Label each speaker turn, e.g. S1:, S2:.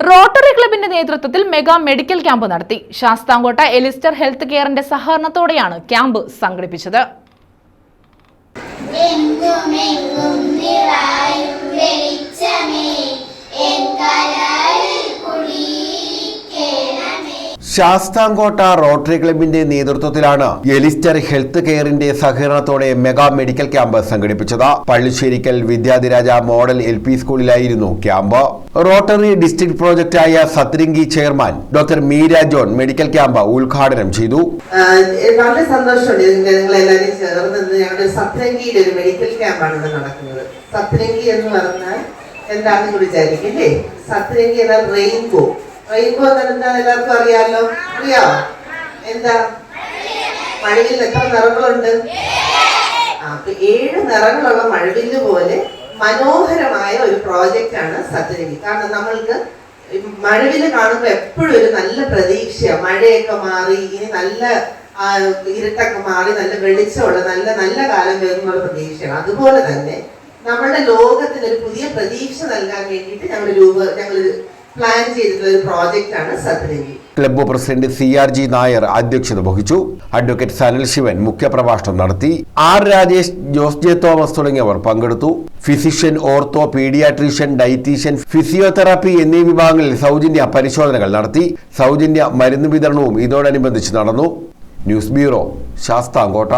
S1: Rotary ക്ലബിന്റെ നേതൃത്വത്തിൽ mega medical camp നടത്തി. ശാസ്താംകോട്ട എലിസ്റ്റർ ഹെൽത്ത് കെയറിന്റെ സഹകരണത്തോടെയാണ് ക്യാമ്പ് സംഘടിപ്പിച്ചത്.
S2: ശാസ്താംകോട്ട റോട്ടറി ക്ലബിന്റെ നേതൃത്വത്തിലാണ് എലിസ്റ്റർ ഹെൽത്ത് കെയറിന്റെ സഹകരണത്തോടെ മെഗാ മെഡിക്കൽ ക്യാമ്പ് സംഘടിപ്പിച്ചത്. Pallisserikkal Vidyadhiraja model L P സ്കൂളിലായിരുന്നു ക്യാമ്പ്. റോട്ടറി ഡിസ്ട്രിക്ട് പ്രോജക്റ്റായ സത്രിംഗി chairman doctor Meera John medical camp ഉദ്ഘാടനം ചെയ്തു.
S3: വളരെ സന്തോഷമുണ്ട് ഇവിടെ നടക്കുന്നത്. എന്ന് പറഞ്ഞാൽ എന്താണെന്ന് വിചാരിക്കും അല്ലേ സത്രങ്കി എന്നാൽ റെയിൻബോ. റെയിൻബോ എന്താണെന്ന് എല്ലാവർക്കും അറിയാമല്ലോ അറിയാമോ എന്താ? മഴവിൽ എത്ര നിറങ്ങളുണ്ട്? അപ്പൊ ഏഴ് നിറങ്ങളുള്ള മഴവില്ല് പോലെ മനോഹരമായ ഒരു പ്രോജക്റ്റ് ആണ് സത്യരവി കാരണം നമ്മൾക്ക് മഴവിൽ കാണുമ്പോൾ എപ്പോഴും ഒരു നല്ല പ്രതീക്ഷയാണ് മഴയൊക്കെ മാറി ഇനി നല്ല ഇരുട്ടൊക്കെ മാറി നല്ല വെളിച്ചമുള്ള നല്ല നല്ല കാലം വരുന്നുള്ള പ്രതീക്ഷയാണ്. അതുപോലെ തന്നെ നമ്മുടെ ലോകത്തിന് ഒരു പുതിയ പ്രതീക്ഷ നൽകാൻ വേണ്ടിയിട്ട് ഞങ്ങൾ രൂപ ഞങ്ങൾ പ്ലാൻ ചെയ്തിട്ടുള്ള ഒരു പ്രോജക്റ്റ് ആണ് സത്യരവി
S2: club president C R G Nair അധ്യക്ഷത വഹിച്ചു. അഡ്വക്കേറ്റ് സനൽ ശിവൻ മുഖ്യപ്രഭാഷണം നടത്തി. R Rajesh Jose J Thomas തുടങ്ങിയവർ പങ്കെടുത്തു. Physician ortho paediatrician dietitian physiotherapy എന്നീ വിഭാഗങ്ങളിൽ സൗജന്യ പരിശോധനകൾ നടത്തി. സൗജന്യ മരുന്ന് വിതരണവും ഇതോടനുബന്ധിച്ച് നടന്നു. News bureau Sasthamcotta.